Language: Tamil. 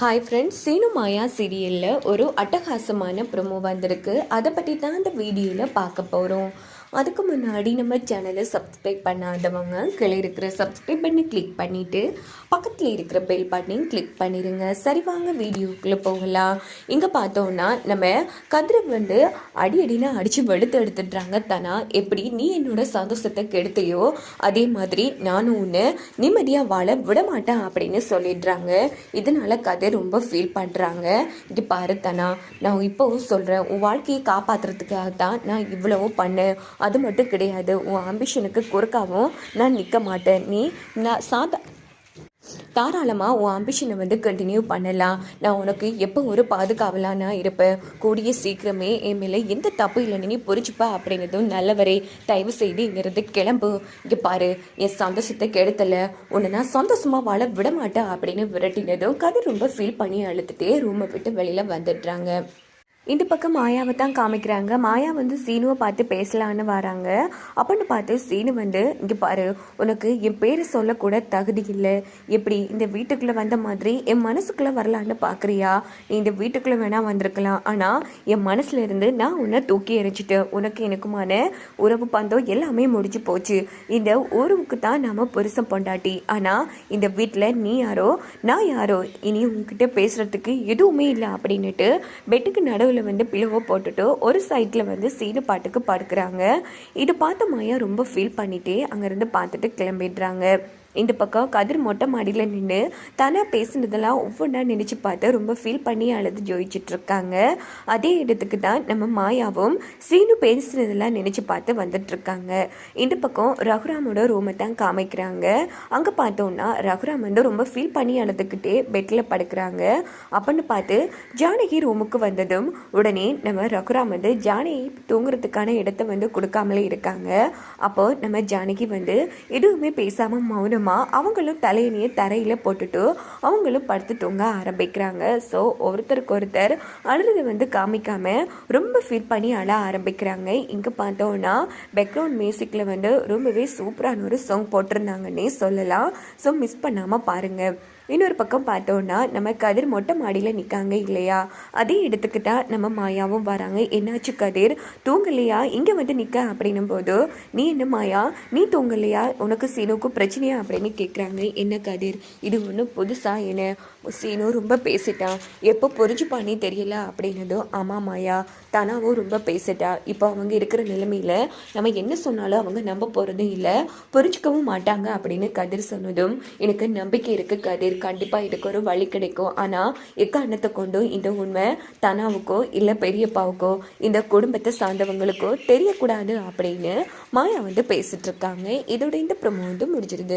ஹாய் ஃப்ரெண்ட்ஸ் சீனு மாயா சீரியலில் ஒரு அட்டகாசமான ப்ரொமோ வந்திருக்கு. அதை பற்றி தான் இந்த வீடியோவில் பார்க்க போகிறோம் அதுக்கு முன்னாடி நம்ம சேனலை சப்ஸ்கிரைப் பண்ணாதவங்க கீழே இருக்கிற சப்ஸ்கிரைப் பண்ணி கிளிக் பண்ணிவிட்டு பக்கத்தில் இருக்கிற பெல் பட்டனையும் கிளிக் பண்ணிடுங்க சரி வாங்க வீடியோக்குள்ளே போகலாம். இங்கே பார்த்தோன்னா நம்ம கதிரை வந்து அடி அடினா அடித்து வெளுத்து எடுத்துடுறாங்க. தானா எப்படி நீ என்னோட சந்தோஷத்தை கெடுத்தையோ அதே மாதிரி நானும் ஒன்று நிம்மதியாக வாழ விட மாட்டேன் அப்படின்னு சொல்லிடுறாங்க. இதனால் கதை ரொம்ப ஃபீல் பண்ணுறாங்க இது பாரு தானா நான் இப்போவும் சொல்கிறேன் உன் வாழ்க்கையை காப்பாற்றுறதுக்காக தான் நான் இவ்வளவோ பண்ணேன். அது மட்டும் கிடையாது. உன் ஆம்பிஷனுக்கு குறுக்காகவும் நான் நிற்க மாட்டேன். நீ நான் சாதா தாராளமாக உன் ஆம்பிஷனை வந்து கண்டினியூ பண்ணலாம். நான் உனக்கு எப்போ ஒரு பாதுகாவலாக நான் இருப்பேன். கூடிய சீக்கிரமே என் மேலே எந்த தப்பு இல்லைன்னு நீ புரிச்சுப்பா அப்படிங்கிறதும் நல்லவரே. தயவு செய்து இங்கிருந்து கிளம்பு. இங்கே பாரு என் சந்தோஷத்தை கெடுத்தல. உன்னை நான் சந்தோஷமாக வாழ விட மாட்டேன் அப்படின்னு விரட்டினதும் கதை ரொம்ப ஃபீல் பண்ணி அழுத்துட்டே ரூமை விட்டு வெளியில் வந்துடுறாங்க. இந்த பக்கம் மாயாவை தான் காமிக்கிறாங்க. மாயா வந்து சீனுவை பார்த்து பேசலான்னு வராங்க. அப்படின்னு பார்த்து சீனு வந்து இங்கே பாரு உனக்கு என் பேரை சொல்லக்கூட தகுதி இல்லை. எப்படி இந்த வீட்டுக்குள்ளே வந்த மாதிரி என் மனசுக்குள்ளே வரலான்னு பார்க்குறியா நீ இந்த வீட்டுக்குள்ளே வேணால் வந்திருக்கலாம். ஆனால் என் மனசுலேருந்து நான் உன்னை தூக்கி எறிஞ்சிட்டேன். உனக்கு எனக்குமான உறவு பந்தம் எல்லாமே முடிஞ்சு போச்சு. இந்த உறவுக்கு தான் நாம் புருஷன் பொண்டாட்டி. ஆனால் இந்த வீட்டில் நீ யாரோ நான் யாரோ இனி உங்ககிட்ட பேசுகிறதுக்கு எதுவுமே இல்லை அப்படின்னுட்டு பெட்டுக்கு நடுவில் வந்து பிளவை போட்டுட்டு ஒரு சைடில் வந்து சீனு பாட்டுக்கு படுக்கிறாங்க. இது பார்த்த மாயா ரொம்ப ஃபீல் பண்ணிட்டே அங்கேருந்து பார்த்துட்டு கிளம்பிடுறாங்க. இந்த பக்கம் கதிர் மொட்டை மாடியில் நின்று தானாக பேசுனதெல்லாம் ஒவ்வொன்றா நினச்சி பார்த்து ரொம்ப ஃபீல் பண்ணி அழுது ஜோதிச்சுட்டு இருக்காங்க. அதே இடத்துக்கு தான் நம்ம மாயாவும் சீனு பேசினதெல்லாம் நினச்சி பார்த்து வந்துட்ருக்காங்க இந்த பக்கம் ரகுராமோட ரூமை தான் காமிக்கிறாங்க. அங்கே பார்த்தோம்னா ரகுராம் வந்து ரொம்ப ஃபீல் பண்ணி அழுதுகிட்டே பெட்டில் படுக்கிறாங்க. அப்படின்னு பார்த்து ஜானகி ரூமுக்கு வந்ததும் உடனே நம்ம ரகுராம் வந்து ஜானகி தூங்குறதுக்கான இடத்த வந்து கொடுக்காமலே இருக்காங்க. அப்போ நம்ம ஜானகி வந்து எதுவுமே பேசாமல் மௌனமாக அவங்களும் தலையணியை தரையில் போட்டுட்டு அவங்களும் படுத்து தூங்க ஆரம்பிக்கிறாங்க. ஸோ ஒருத்தருக்கு ஒருத்தர் அழுது வந்து காமிக்காம ரொம்ப ஃபீல் பண்ணி அழ ஆரம்பிக்கிறாங்க. இங்கே பார்த்தோன்னா பேக்ரவுண்ட் மியூசிக்கில் வந்து ரொம்பவே சூப்பரான ஒரு சாங் போட்டிருந்தாங்கன்னே சொல்லலாம். ஸோ மிஸ் பண்ணாமல் பாருங்கள் இன்னொரு பக்கம் பார்த்தோன்னா நம்ம கதிர் மொட்டை மாடியில் நிற்காங்க இல்லையா? அதே இடத்துக்கு தான் நம்ம மாயாவும் வராங்க. என்னாச்சு கதிர்? தூங்கலையா? இங்கே வந்து நிற்க அப்படின்னும் போது நீ என்ன மாயா? நீ தூங்கலையா? உனக்கு சீனுக்கும் பிரச்சனையா? அப்படின்னு கேட்குறாங்க என்ன கதிர்? இது ஒன்றும் புதுசாக என்ன? சீனு ரொம்ப பேசிட்டான் எப்போ புரிஞ்சுப்பானே தெரியல அப்படின்னதும் ஆமாம் மாயா தானாவும் ரொம்ப பேசிட்டா. இப்போ அவங்க இருக்கிற நிலைமையில நம்ம என்ன சொன்னாலும் அவங்க நம்ப போகிறதும் இல்லை. புரிஞ்சுக்கவும் மாட்டாங்க அப்படின்னு கதிர் சொன்னதும் எனக்கு நம்பிக்கை இருக்குது கதிர். கண்டிப்பாக இதுக்கு ஒரு வழி கிடைக்கும். ஆனால் எக்காரணத்தை கொண்டும் இந்த உண்மை தனாவுக்கோ இல்லை பெரியப்பாவுக்கோ இந்த குடும்பத்தை சார்ந்தவங்களுக்கோ தெரியக்கூடாது அப்படின்னு மாயா வந்து பேசிட்டு இருக்காங்க. இதோட இந்த ப்ரொமோ வந்து முடிஞ்சிருது.